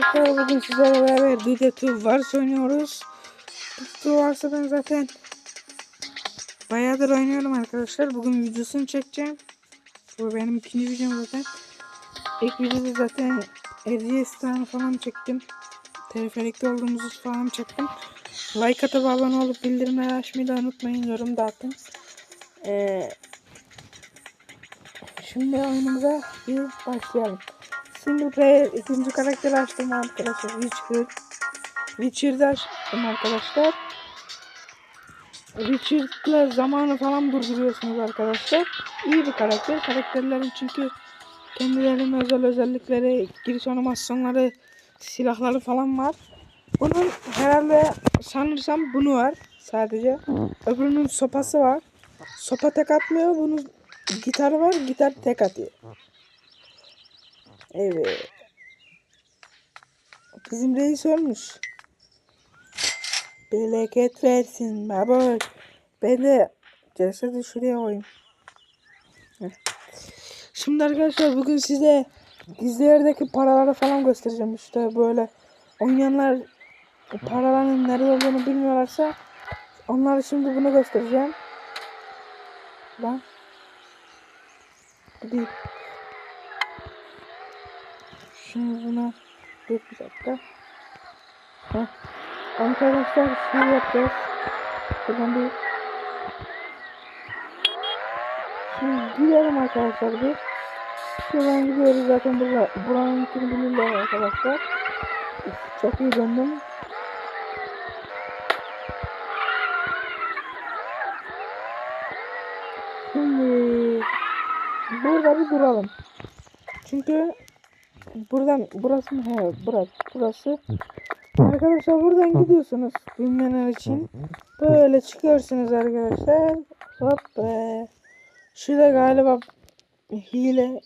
Arkadaşlar bugün sizlerle beraber DD2 Wars oynuyoruz. DD2 Wars'ı ben zaten bayağıdır oynuyorum arkadaşlar. Bugün videosunu çekeceğim. Bu benim ikinci videom zaten. İlk videoda zaten Erciyes tane falan çektim. Teleferikte olduğumuzu falan çektim. Like atıp abone olup bildirimleri açmayı da unutmayın. Yorum da atın. Ee, şimdi oyunumuza bir başlayalım. Single player ikinci karakteri açtım arkadaşlar. Witcher. Witcher'da açtım arkadaşlar. Witcher'la zamanı falan durduruyorsunuz arkadaşlar. İyi bir karakter. Karakterlerin çünkü kendilerinin özel özellikleri, giriş animasyonları, silahları falan var. Bunun herhalde sanırsam bunu var sadece. Öbürünün sopası var. Sopa tek atmıyor. Bunun gitarı var. Gitar tek atıyor. Evet. Bizim reis ölmüş. Bereket versin baba. Ben de cesedi şuraya koyayım. Şimdi arkadaşlar bugün size gizlilerdeki paraları falan göstereceğim. İşte böyle oynayanlar paraların nerede olduğunu bilmiyorlarsa onlara şimdi bunu göstereceğim. Lan. Bir Şimdi buna dur bir dakika. Heh. Arkadaşlar şey yapacağız. Şuradan bir Şimdi gidelim arkadaşlar bir. Şuradan gidiyoruz zaten burada. Buranın ikini bilirler arkadaşlar. Çok iyi döndüm. Şimdi burada bir duralım. Çünkü buradan burası mı? He, burası. Burası. Arkadaşlar buradan gidiyorsunuz bilmeyenler için. Böyle çıkıyorsunuz arkadaşlar. Hop be. Şurada galiba hile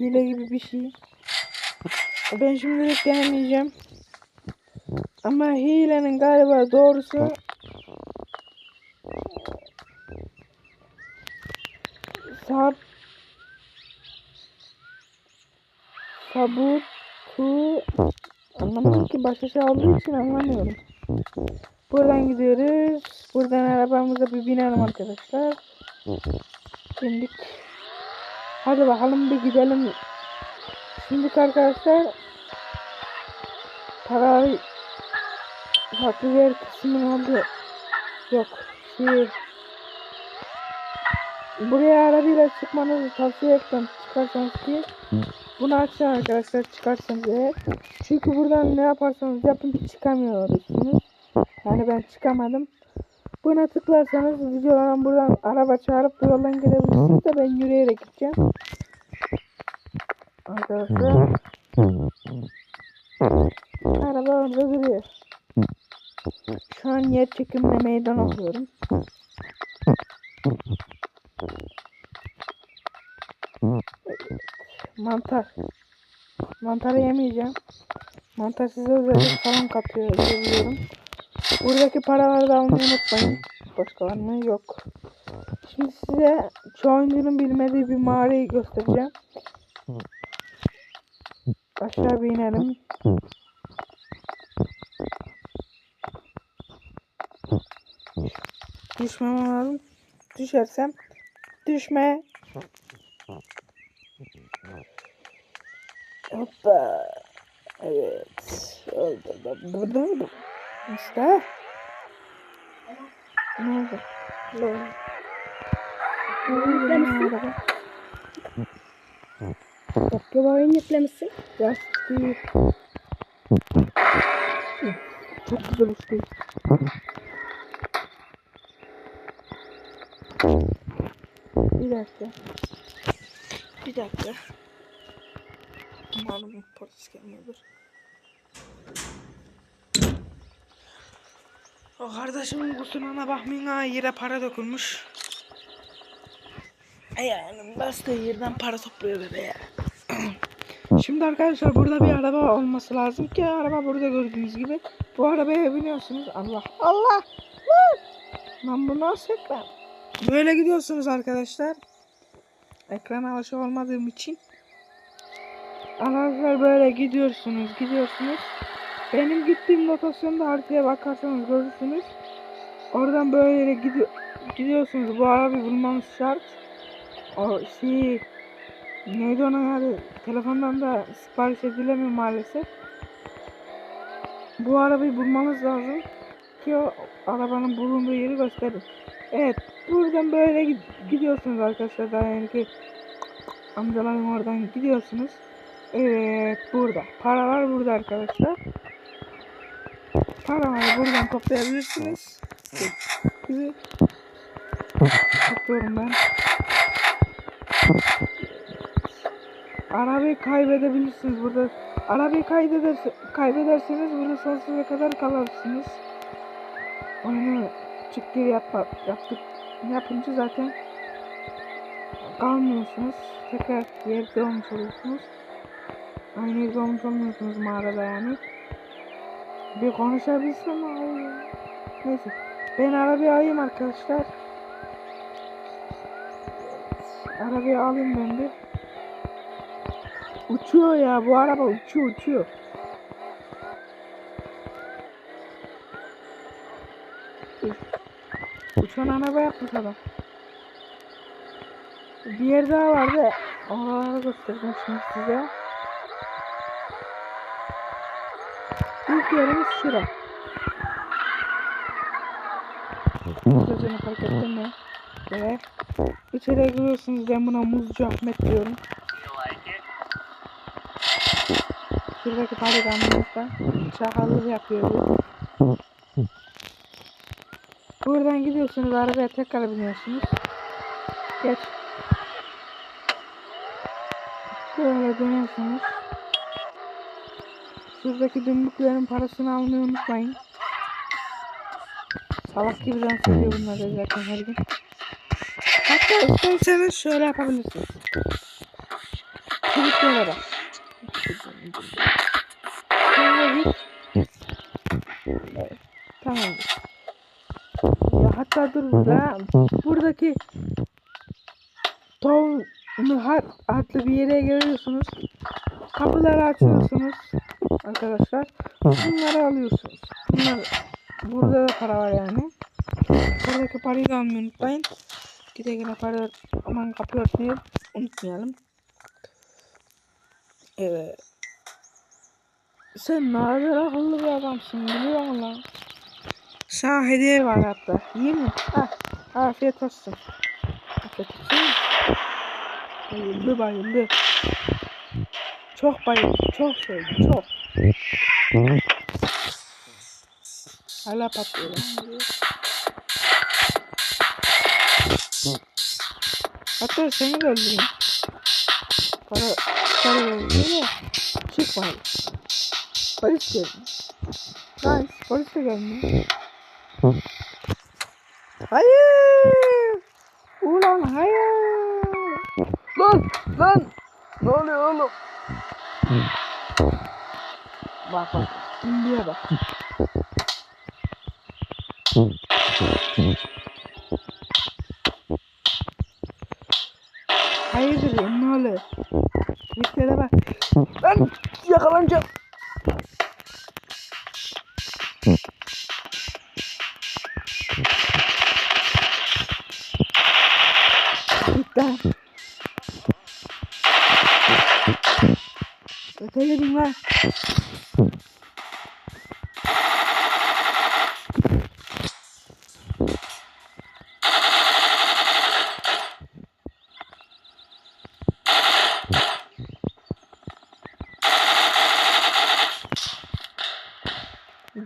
hile gibi bir şey. Ben şimdilik denemeyeceğim. Ama hilenin galiba doğrusu sabutu anlamadım ki başka şey olduğu için anlamıyorum. Buradan gidiyoruz. Buradan arabamıza bir binelim arkadaşlar. Şimdi hadi bakalım bir gidelim. Şimdi arkadaşlar para farklı yer kısmını aldı. Yok. Şey Buraya arabayla çıkmanızı tavsiye etmem. Çıkarsanız ki bunu açın arkadaşlar çıkarsanız eğer. Çünkü buradan ne yaparsanız yapın çıkamıyorsunuz. Yani ben çıkamadım. Buna tıklarsanız videolardan buradan araba çağırıp bu yoldan gidebilirsiniz de ben yürüyerek gideceğim. Arkadaşlar. Araba orada duruyor. Şu an yer çekimle meydan okuyorum. Mantar. Mantarı yemeyeceğim. Mantar size özellik falan katıyor biliyorum. Buradaki paraları da almayı unutmayın. Başka var mı? Yok. Şimdi size çoğu oyuncunun bilmediği bir mağarayı göstereceğim. Aşağı bir inelim. Düşmem lazım. Düşersem düşme. Hoppa. Evet. Oldu da burada mı? İşte. Ne oldu? Ne oldu? Ne oldu? Tokyo oyun yüklemişsin. Yastığı. Çok güzel uçtu. Bir dakika. Bir dakika. Umarım polis gelmiyordur. O kardeşimin kusuruna bakmayın ha yere para dökülmüş. Yani bastığı yerden para topluyor bebe. Şimdi arkadaşlar burada bir araba olması lazım ki araba burada gördüğünüz gibi. Bu arabaya biniyorsunuz. Allah Allah. Lan, bu nasıl ekran? Böyle gidiyorsunuz arkadaşlar. Ekrana alışık olmadığım için. Arkadaşlar böyle gidiyorsunuz gidiyorsunuz. Benim gittiğim lokasyonda haritaya bakarsanız görürsünüz. Oradan böyle gidiyor, gidiyorsunuz. Bu arabayı bulmanız şart. O şey neydi ona yani telefondan da sipariş edilemiyor maalesef. Bu arabayı bulmanız lazım ki o arabanın bulunduğu yeri gösterir. Evet buradan böyle gid- gidiyorsunuz arkadaşlar daha yani ki amcaların oradan gidiyorsunuz. Evet burada. Paralar burada arkadaşlar. Paraları buradan toplayabilirsiniz. Topluyorum ben. Arabayı kaybedebilirsiniz burada. Arabayı kaybederse, kaybederseniz burada sonsuza kadar kalırsınız. Oyunu çık geri yapma, yaptık, yapınca zaten kalmıyorsunuz. Tekrar yerde olmuş oluyorsunuz. Aynı yerde olmuş olmuyorsunuz mağarada yani. Bir konuşabilsem ay. Neyse. Ben arabayı alayım arkadaşlar. Arabayı alayım ben bir. Uçuyor ya bu araba uçuyor uçuyor. Uçan araba yapmış adam. Bir yer daha vardı. Oraları göstereceğim şimdi size. İlk yerimiz şura. Sözünü fark ettin mi? Ve içeriye giriyorsunuz ben buna Muzcu Ahmet diyorum. Şuradaki palikanımızda çakallık yapıyoruz. Buradan gidiyorsunuz arabaya tekrar biniyorsunuz. Geç. Böyle dönüyorsunuz. Şuradaki dümbüklerin parasını almayı unutmayın. Salak gibi dans ediyor bunlar da zaten her gün. Hatta isterseniz şöyle yapabilirsiniz. Kliklere bak. Burada. Buradaki Tom Nuhat adlı bir yere geliyorsunuz. Kapıları açıyorsunuz arkadaşlar. Bunları alıyorsunuz. Bunlar burada da para var yani. Buradaki parayı da almayı unutmayın. Giderken para aman kapı örtmeyi unutmayalım. Evet. Sen ne kadar akıllı bir adamsın biliyor musun lan? Sana hediye var hatta. İyi mi? Ah, afiyet olsun. Afiyet olsun. Bayıldı bayıldı. Çok bayıldı. Çok sevdi. Çok. Hala patlıyor. Hatta seni de öldüreyim. Para, para öldürüyor da çık bari. Polis geldi. Nice. Polis de geldi. Hayır. Ulan hayır. Lan lan. Ne oluyor oğlum? Bak bak. Şimdiye bak. Hayırdır ya ne oluyor? Triklere bak. Lan yakalanacağım. Git lan. Öte gidin lan.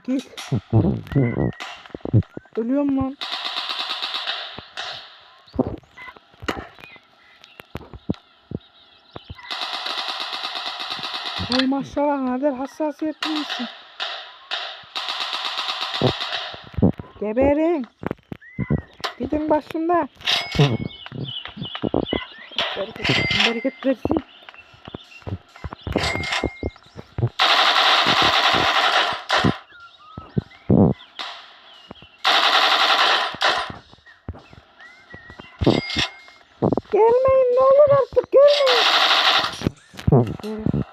Git. Ölüyorum lan. Hay maşallah ne kadar hassasiyetli misin? Geberin. Gidin başımda. Bereket, bereket versin. Gelmeyin ne olur artık gelmeyin. Şöyle.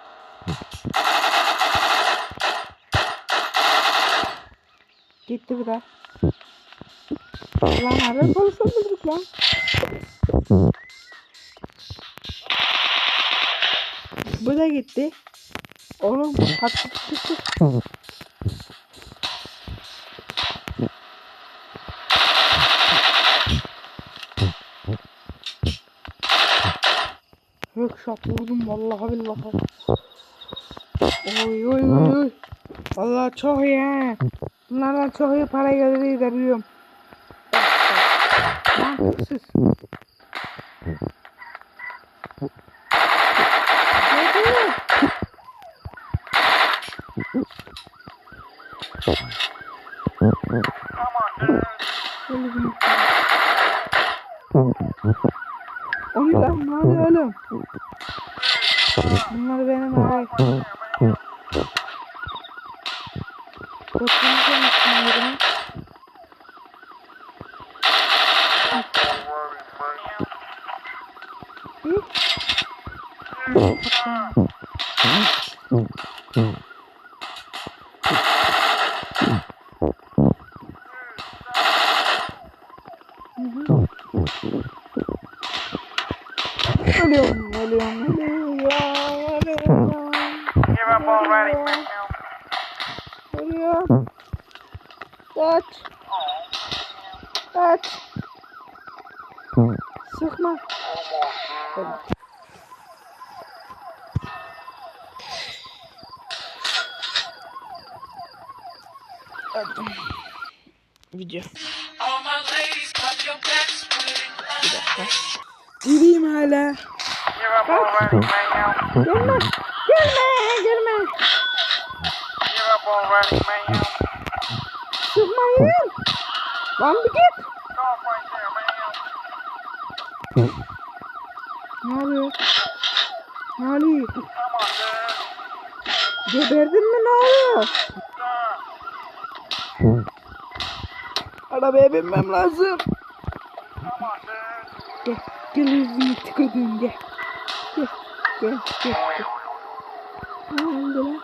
Gitti bir daha. Lan nerede polise bulduk lan? Bu da gitti. Oğlum çıktı. Yok şat vurdum vallahi billahi. Oy oy oy. Vallahi çok iyi. Bunlardan çok iyi para geliri de biliyorum. Tschüss. Oh. İt Bir dakika. Gireyim hala. Man. Gelme. Gelme. Gelme. Sıkmayın. Lan bir git. Ne oluyor? Ne oluyor? Geberdin mi ne oluyor? Arabaya binmem lazım. Gel. Gel yüzünü tükürdüm gel. Gel. Gel. Gel. gel. Ne oldu lan?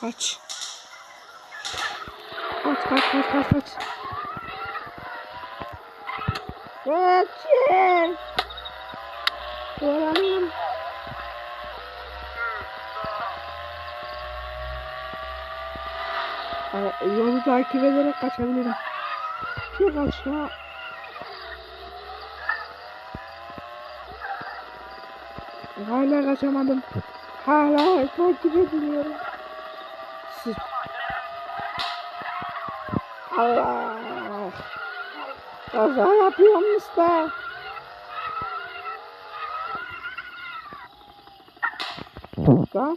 Kaç. Kaç kaç kaç kaç kaç. Kaçın. Dolanıyorum. Aa, Yolu takip ederek kaçabilirim. Çık aşağı. Hala kaçamadım. Hala takip ediliyorum. Siz... Allah! Kaza yapıyorum usta. Usta.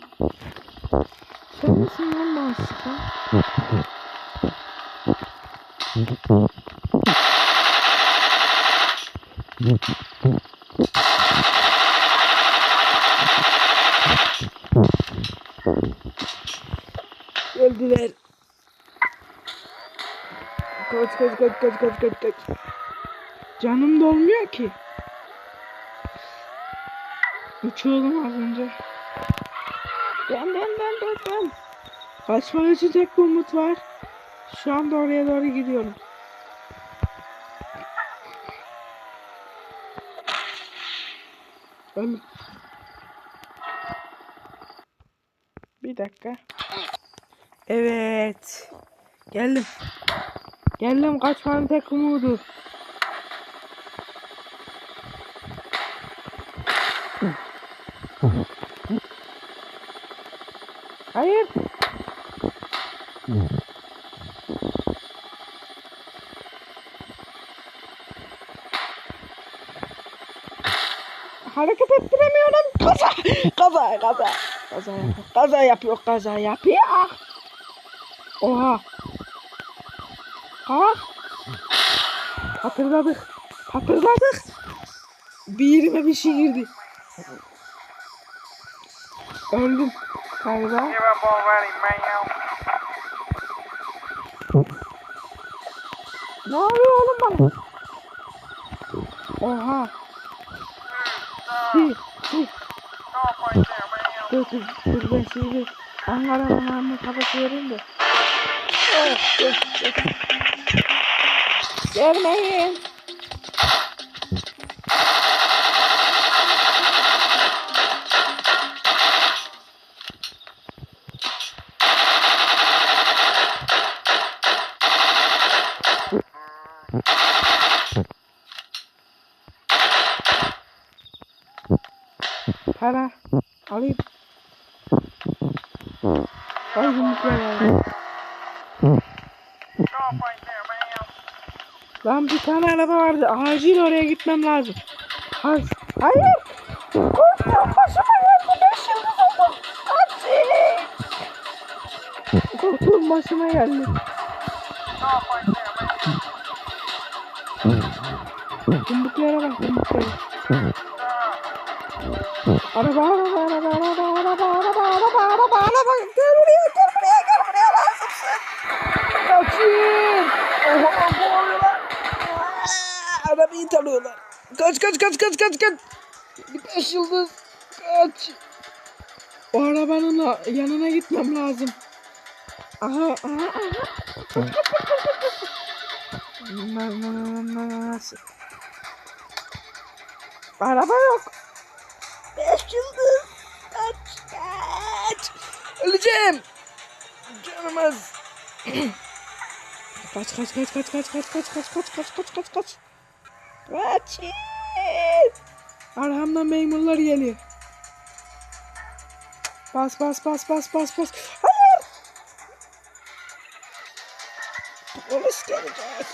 Sen misin lan? Öldüler. Kaç kaç kaç kaç kaç kaç kaç. Canım dolmuyor ki. Uçuyordum az önce. Dön dön dön dön dön. Kaçmak için tek bir umut var. Şu anda oraya doğru gidiyorum. Öl. Bir dakika. Evet. Geldim. Geldim kaçmanın tek umudu. Hayır. Hareket ettiremiyorum. Kaza. Kaza. Kaza. Kaza yapıyor. Kaza yapıyor. Kaza yapıyor. Oha. Ha? Hatırladık. Hatırladık. Bir yerime bir şey girdi. Öldüm. Galiba. Ne oluyor oğlum bana? Oha. Dur dur dur ben şimdi onlara onlarını kapatıyorum da. Dur dur. Gelmeyin. Para alayım. Ay yumruklar man. Lan bir tane araba vardı. Acil oraya gitmem lazım. Hayır. Hayır. Korktum başıma geldi. Beş yıldız oldum. Acil. Korktum başıma geldi. Yumruklara bak yumruklara. Araba araba araba araba araba araba araba araba araba. Gel buraya gel buraya gel buraya lazımsın. Kaçın. Oha boğuluyorlar. Aa, Arabayı tanıyorlar. Kaç kaç kaç kaç kaç kaç. Beş yıldız. Kaç. O arabanın yanına gitmem lazım. Aha aha aha. Araba yok. Beş yıldız. Kaç kaç. Öleceğim. Canımız. kaç kaç kaç kaç kaç kaç kaç kaç kaç kaç kaç kaç kaç. Kaçın. Arkamdan memurlar geliyor. Bas bas bas bas bas bas. Hayır. Polis gelecek.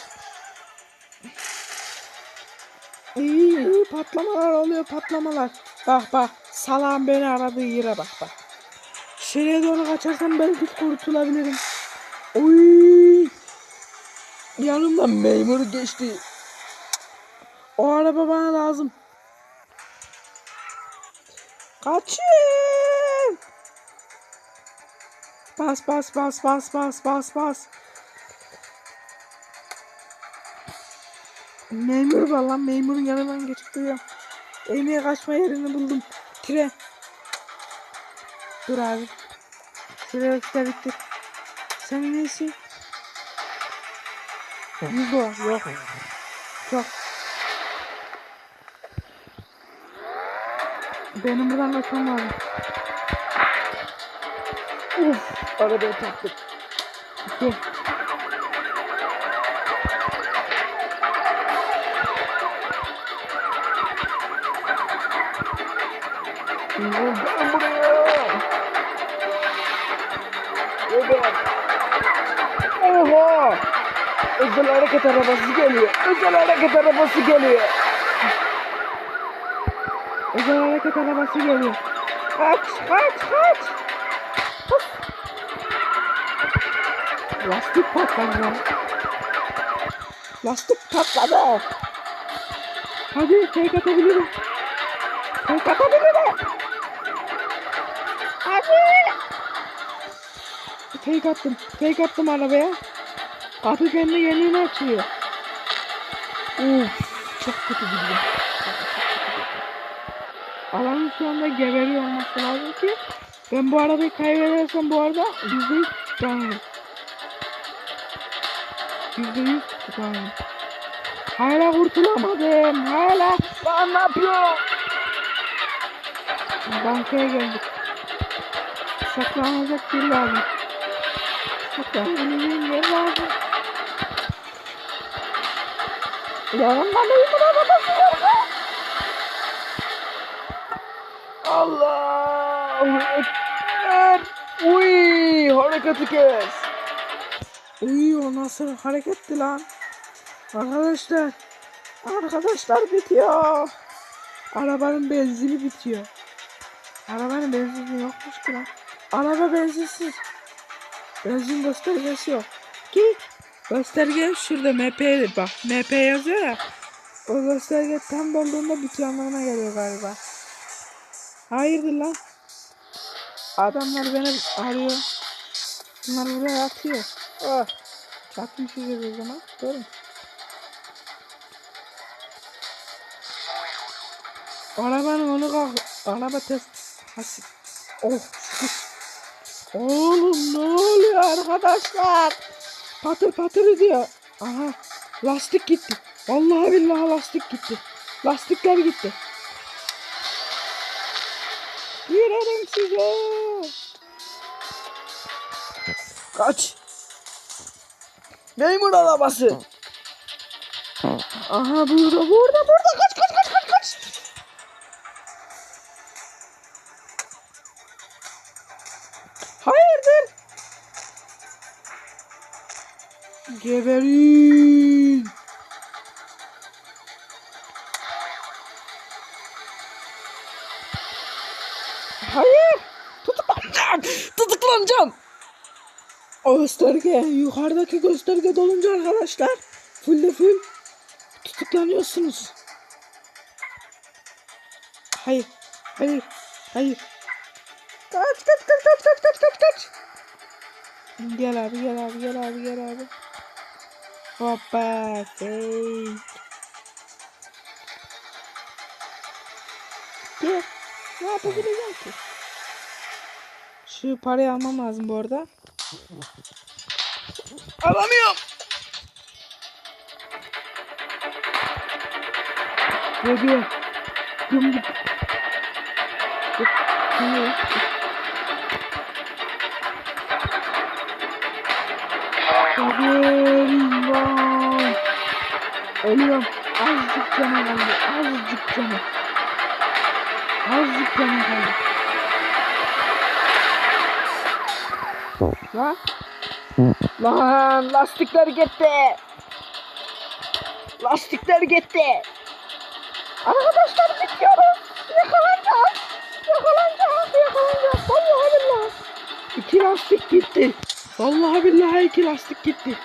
İyi iyi patlamalar oluyor patlamalar. Bak bak salam beni aradığı yere bak bak. Şuraya doğru kaçarsam belki kurtulabilirim. Oy. Yanımdan memur geçti. O araba bana lazım. Kaçın. Bas bas bas bas bas bas bas. Memur var lan memurun yanından geçip duruyor. Emniye kaçma yerini buldum. Tire. Dur abi. Süre işte bitti. Sen neysin? Yüz. Yok. Çok. Benim buradan kaçmam lazım. Uf. Arabaya taktık. Gel. Gel buraya. Evet. Oha! Özel hareket arabası geliyor. Özel hareket arabası geliyor. Özel hareket arabası geliyor. Kaç, kaç, kaç. Hop. Lastik patladı lan. Lastik patladı. Hadi fake atabilirim. Fake atabilirim. Hadi. Fake attım. Fake attım arabaya. Kapı kendi kendine açıyor. Uf, çok kötü gidiyor. Alanın şu anda geberiyor olması lazım ki ben bu arabayı kaybedersem bu arada yüzde yüz tutamam. Yüzde yüz tutamam. Hala kurtulamadım. Hala. Lan ne yapıyor? Bankaya geldik. Saklanacak bir lazım. Saklanacak yer lazım. Yanımda memur arabası var. Allahu Ekber. Uy, hareketi kes. Uy, o nasıl hareketti lan? Arkadaşlar, arkadaşlar bitiyor. Arabanın benzini bitiyor. Arabanın benzini yokmuş ki lan. Araba benzinsiz. Benzin göstergesi yok. Ki gösterge şurada MP bak. MP yazıyor ya. O gösterge tam dolduğunda bitiyor anlamına geliyor galiba. Hayırdır lan? Adamlar beni arıyor. Bunlar buraya atıyor. Oh. Çatmışız o zaman. Görün. Arabanın onu kalk. Araba test. Hasip. Oh. Oğlum ne oluyor arkadaşlar? Patır patır ediyor. Aha lastik gitti. Vallahi billahi lastik gitti. Lastikler gitti. Girerim size. Kaç. Memur arabası. Aha burada burada burada kaç kaç Tutuklanacağım. O gösterge yukarıdaki gösterge dolunca arkadaşlar full de full tutuklanıyorsunuz. Hayır. Hayır. Hayır. Kaç kaç kaç kaç kaç kaç kaç kaç. Gel abi gel abi gel abi gel abi. Hoppa fake. Gel. Ne yapabileceğim? Şu parayı almam lazım bu arada. Alamıyorum. Geliyor. Gümrük. Geliyor. Geliyorum lan. Ölüyorum. Azıcık canım kaldı. Azıcık canım. Azıcık canım kaldı. Lan. Lan lastikler gitti. Lastikler gitti. Arkadaşlar bitiyoruz. Yakalanacağız. Yakalanacağız. Yakalanacağız. Vallahi billahi. İki lastik gitti. Vallahi billahi iki lastik gitti.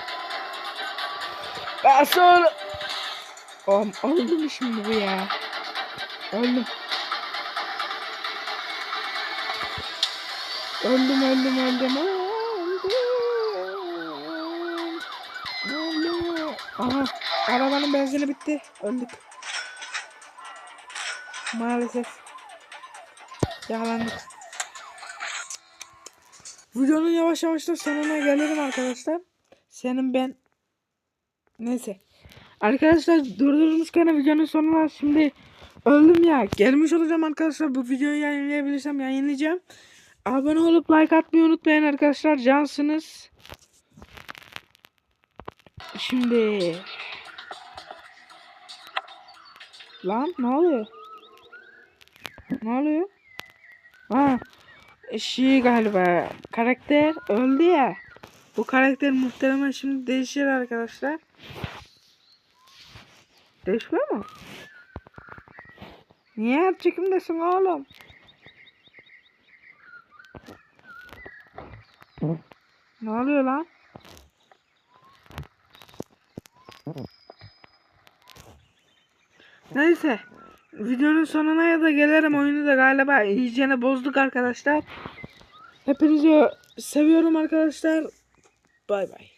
Ben sonra... Oğlum mü şimdi bu ya? Öldüm. Öldüm öldüm öldüm. Öldüm. Aha arabanın benzini bitti. Öldük. Maalesef. Yakalandık. Videonun yavaş yavaş da sonuna gelelim arkadaşlar. Senin ben Neyse. Arkadaşlar durdurmuşken videonun sonuna şimdi öldüm ya. Gelmiş olacağım arkadaşlar. Bu videoyu yayınlayabilirsem yayınlayacağım. Abone olup like atmayı unutmayın arkadaşlar. Cansınız. Şimdi Lan ne oluyor? Ne oluyor? Ha, şey galiba karakter öldü ya. Bu karakter muhtemelen şimdi değişir arkadaşlar. Değişmiyor mu? Niye her çekimdesin oğlum? Ne oluyor lan? Neyse. Videonun sonuna ya da gelirim oyunu da galiba iyicene bozduk arkadaşlar. Hepinizi seviyorum arkadaşlar. Bay bay.